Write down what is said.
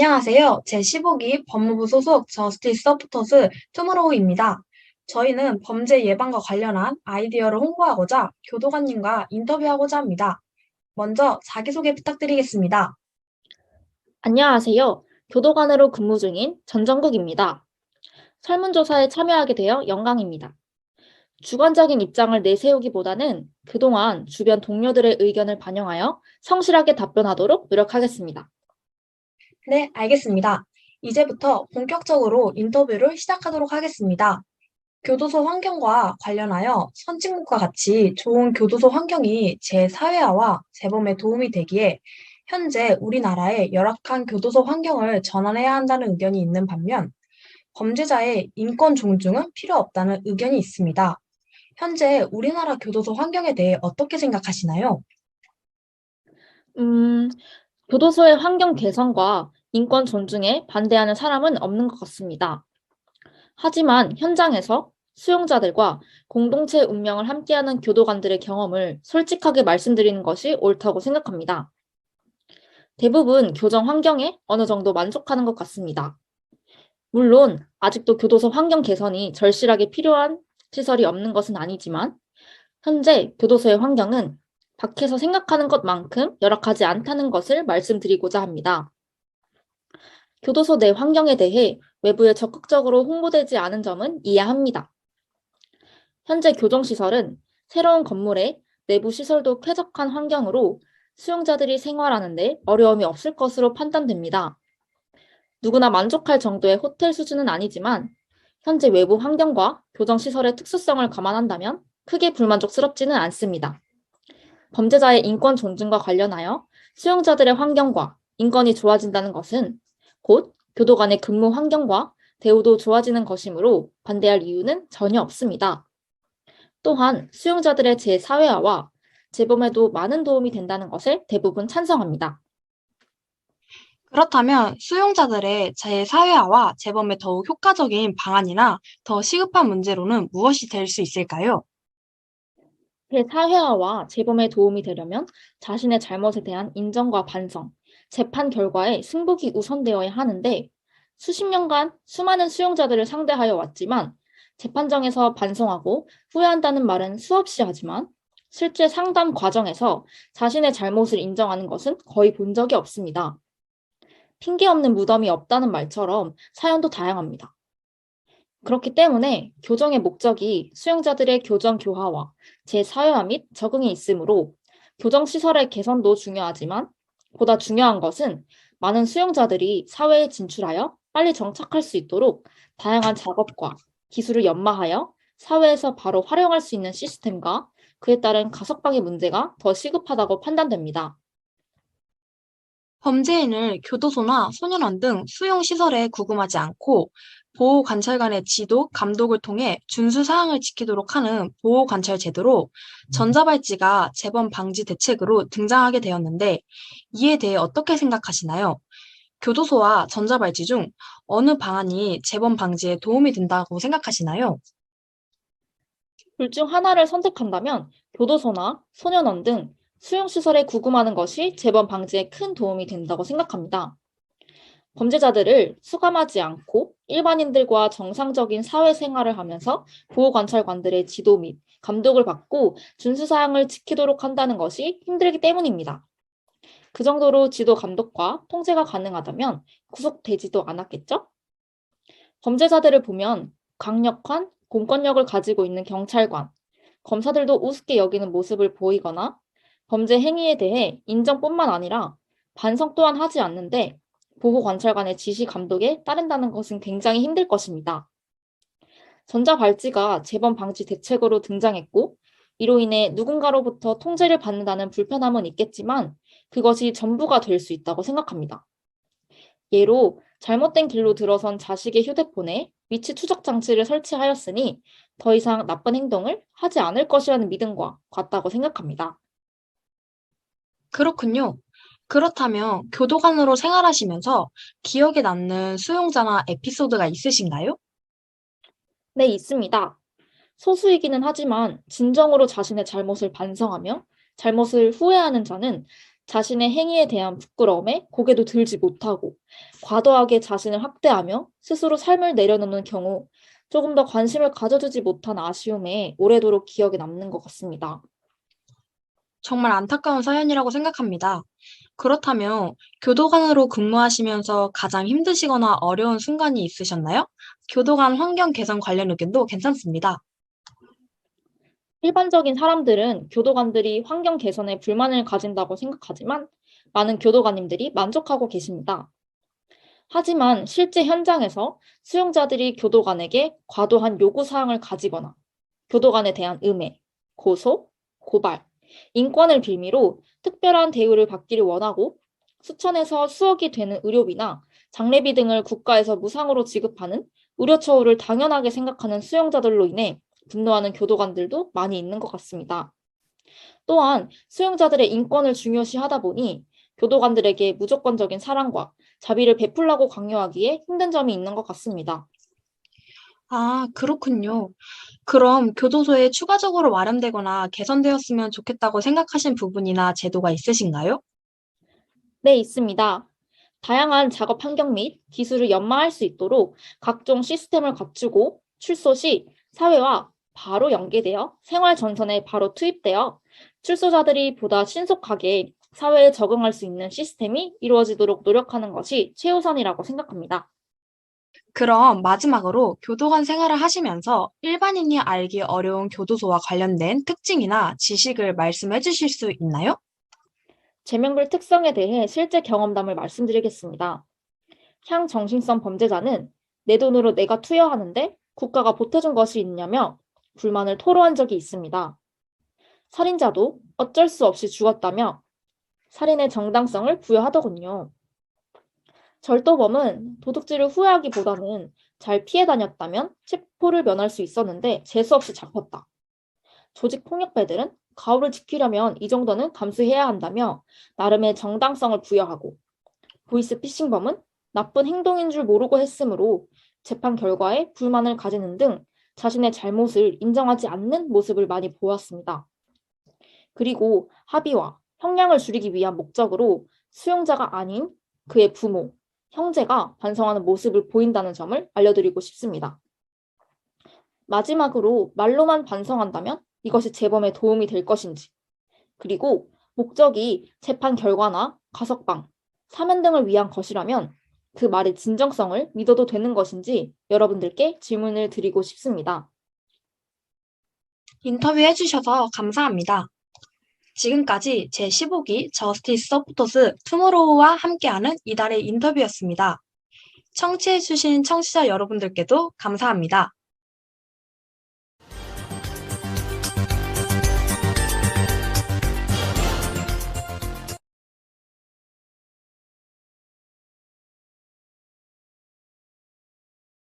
안녕하세요. 제15기 법무부 소속 저스티스 서포터스 투모로우입니다. 저희는 범죄 예방과 관련한 아이디어를 홍보하고자 교도관님과 인터뷰하고자 합니다. 먼저 자기소개 부탁드리겠습니다. 안녕하세요. 교도관으로 근무 중인 전정국입니다. 설문조사에 참여하게 되어 영광입니다. 주관적인 입장을 내세우기보다는 그동안 주변 동료들의 의견을 반영하여 성실하게 답변하도록 노력하겠습니다. 네, 알겠습니다. 이제부터 본격적으로 인터뷰를 시작하도록 하겠습니다. 교도소 환경과 관련하여 선진국과 같이 좋은 교도소 환경이 제 사회화와 재범에 도움이 되기에 현재 우리나라의 열악한 교도소 환경을 전환해야 한다는 의견이 있는 반면 범죄자의 인권 존중은 필요 없다는 의견이 있습니다. 현재 우리나라 교도소 환경에 대해 어떻게 생각하시나요? 음, 교도소의 환경 개선과 인권 존중에 반대하는 사람은 없는 것 같습니다. 하지만 현장에서 수용자들과 공동체 운명을 함께하는 교도관들의 경험을 솔직하게 말씀드리는 것이 옳다고 생각합니다. 대부분 교정 환경에 어느 정도 만족하는 것 같습니다. 물론 아직도 교도소 환경 개선이 절실하게 필요한 시설이 없는 것은 아니지만 현재 교도소의 환경은 밖에서 생각하는 것만큼 열악하지 않다는 것을 말씀드리고자 합니다. 교도소 내 환경에 대해 외부에 적극적으로 홍보되지 않은 점은 이해합니다. 현재 교정시설은 새로운 건물에 내부 시설도 쾌적한 환경으로 수용자들이 생활하는데 어려움이 없을 것으로 판단됩니다. 누구나 만족할 정도의 호텔 수준은 아니지만 현재 외부 환경과 교정시설의 특수성을 감안한다면 크게 불만족스럽지는 않습니다. 범죄자의 인권 존중과 관련하여 수용자들의 환경과 인권이 좋아진다는 것은 곧 교도관의 근무 환경과 대우도 좋아지는 것이므로 반대할 이유는 전혀 없습니다. 또한 수용자들의 재사회화와 재범에도 많은 도움이 된다는 것을 대부분 찬성합니다. 그렇다면 수용자들의 재사회화와 재범에 더욱 효과적인 방안이나 더 시급한 문제로는 무엇이 될 수 있을까요? 대사회화와 재범에 도움이 되려면 자신의 잘못에 대한 인정과 반성, 재판 결과에 승복이 우선되어야 하는데 수십 년간 수많은 수용자들을 상대하여 왔지만 재판정에서 반성하고 후회한다는 말은 수없이 하지만 실제 상담 과정에서 자신의 잘못을 인정하는 것은 거의 본 적이 없습니다. 핑계 없는 무덤이 없다는 말처럼 사연도 다양합니다. 그렇기 때문에 교정의 목적이 수용자들의 교정 교화와 재사회화 및 적응이 있으므로 교정 시설의 개선도 중요하지만 보다 중요한 것은 많은 수용자들이 사회에 진출하여 빨리 정착할 수 있도록 다양한 작업과 기술을 연마하여 사회에서 바로 활용할 수 있는 시스템과 그에 따른 가석방의 문제가 더 시급하다고 판단됩니다. 범죄인을 교도소나 소년원 등 수용 시설에 구금하지 않고 보호 관찰관의 지도, 감독을 통해 준수 사항을 지키도록 하는 보호 관찰 제도로 전자발찌가 재범 방지 대책으로 등장하게 되었는데 이에 대해 어떻게 생각하시나요? 교도소와 전자발찌 중 어느 방안이 재범 방지에 도움이 된다고 생각하시나요? 둘 중 하나를 선택한다면 교도소나 소년원 등 수용시설에 구금하는 것이 재범 방지에 큰 도움이 된다고 생각합니다. 범죄자들을 수감하지 않고 일반인들과 정상적인 사회생활을 하면서 보호관찰관들의 지도 및 감독을 받고 준수사항을 지키도록 한다는 것이 힘들기 때문입니다. 그 정도로 지도 감독과 통제가 가능하다면 구속되지도 않았겠죠? 범죄자들을 보면 강력한 공권력을 가지고 있는 경찰관, 검사들도 우습게 여기는 모습을 보이거나 범죄 행위에 대해 인정뿐만 아니라 반성 또한 하지 않는데 보호 관찰관의 지시 감독에 따른다는 것은 굉장히 힘들 것입니다. 전자발찌가 재범 방지 대책으로 등장했고 이로 인해 누군가로부터 통제를 받는다는 불편함은 있겠지만 그것이 전부가 될 수 있다고 생각합니다. 예로 잘못된 길로 들어선 자식의 휴대폰에 위치 추적 장치를 설치하였으니 더 이상 나쁜 행동을 하지 않을 것이라는 믿음과 같다고 생각합니다. 그렇군요. 그렇다면 교도관으로 생활하시면서 기억에 남는 수용자나 에피소드가 있으신가요? 네, 있습니다. 소수이기는 하지만 진정으로 자신의 잘못을 반성하며 잘못을 후회하는 자는 자신의 행위에 대한 부끄러움에 고개도 들지 못하고 과도하게 자신을 학대하며 스스로 삶을 내려놓는 경우 조금 더 관심을 가져주지 못한 아쉬움에 오래도록 기억에 남는 것 같습니다. 정말 안타까운 사연이라고 생각합니다. 그렇다면 교도관으로 근무하시면서 가장 힘드시거나 어려운 순간이 있으셨나요? 교도관 환경 개선 관련 의견도 괜찮습니다. 일반적인 사람들은 교도관들이 환경 개선에 불만을 가진다고 생각하지만 많은 교도관님들이 만족하고 계십니다. 하지만 실제 현장에서 수용자들이 교도관에게 과도한 요구사항을 가지거나 교도관에 대한 음해, 고소, 고발, 인권을 빌미로 특별한 대우를 받기를 원하고 수천에서 수억이 되는 의료비나 장례비 등을 국가에서 무상으로 지급하는 의료 처우를 당연하게 생각하는 수용자들로 인해 분노하는 교도관들도 많이 있는 것 같습니다. 또한 수용자들의 인권을 중요시하다 보니 교도관들에게 무조건적인 사랑과 자비를 베풀라고 강요하기에 힘든 점이 있는 것 같습니다. 아, 그렇군요. 그럼 교도소에 추가적으로 마련되거나 개선되었으면 좋겠다고 생각하신 부분이나 제도가 있으신가요? 네, 있습니다. 다양한 작업 환경 및 기술을 연마할 수 있도록 각종 시스템을 갖추고 출소 시 사회와 바로 연계되어 생활 전선에 바로 투입되어 출소자들이 보다 신속하게 사회에 적응할 수 있는 시스템이 이루어지도록 노력하는 것이 최우선이라고 생각합니다. 그럼 마지막으로 교도관 생활을 하시면서 일반인이 알기 어려운 교도소와 관련된 특징이나 지식을 말씀해 주실 수 있나요? 제명별 특성에 대해 실제 경험담을 말씀드리겠습니다. 향정신성 범죄자는 내 돈으로 내가 투여하는데 국가가 보태준 것이 있냐며 불만을 토로한 적이 있습니다. 살인자도 어쩔 수 없이 죽었다며 살인의 정당성을 부여하더군요. 절도범은 도둑질을 후회하기보다는 잘 피해 다녔다면 체포를 면할 수 있었는데 재수 없이 잡혔다. 조직 폭력배들은 가오를 지키려면 이 정도는 감수해야 한다며 나름의 정당성을 부여하고 보이스피싱범은 나쁜 행동인 줄 모르고 했으므로 재판 결과에 불만을 가지는 등 자신의 잘못을 인정하지 않는 모습을 많이 보았습니다. 그리고 합의와 형량을 줄이기 위한 목적으로 수용자가 아닌 그의 부모, 형제가 반성하는 모습을 보인다는 점을 알려드리고 싶습니다. 마지막으로 말로만 반성한다면 이것이 재범에 도움이 될 것인지, 그리고 목적이 재판 결과나 가석방, 사면 등을 위한 것이라면 그 말의 진정성을 믿어도 되는 것인지 여러분들께 질문을 드리고 싶습니다. 인터뷰해 주셔서 감사합니다. 지금까지 제15기 저스티스 서포터스 투모로우와 함께하는 이달의 인터뷰였습니다. 청취해 주신 청취자 여러분들께도 감사합니다.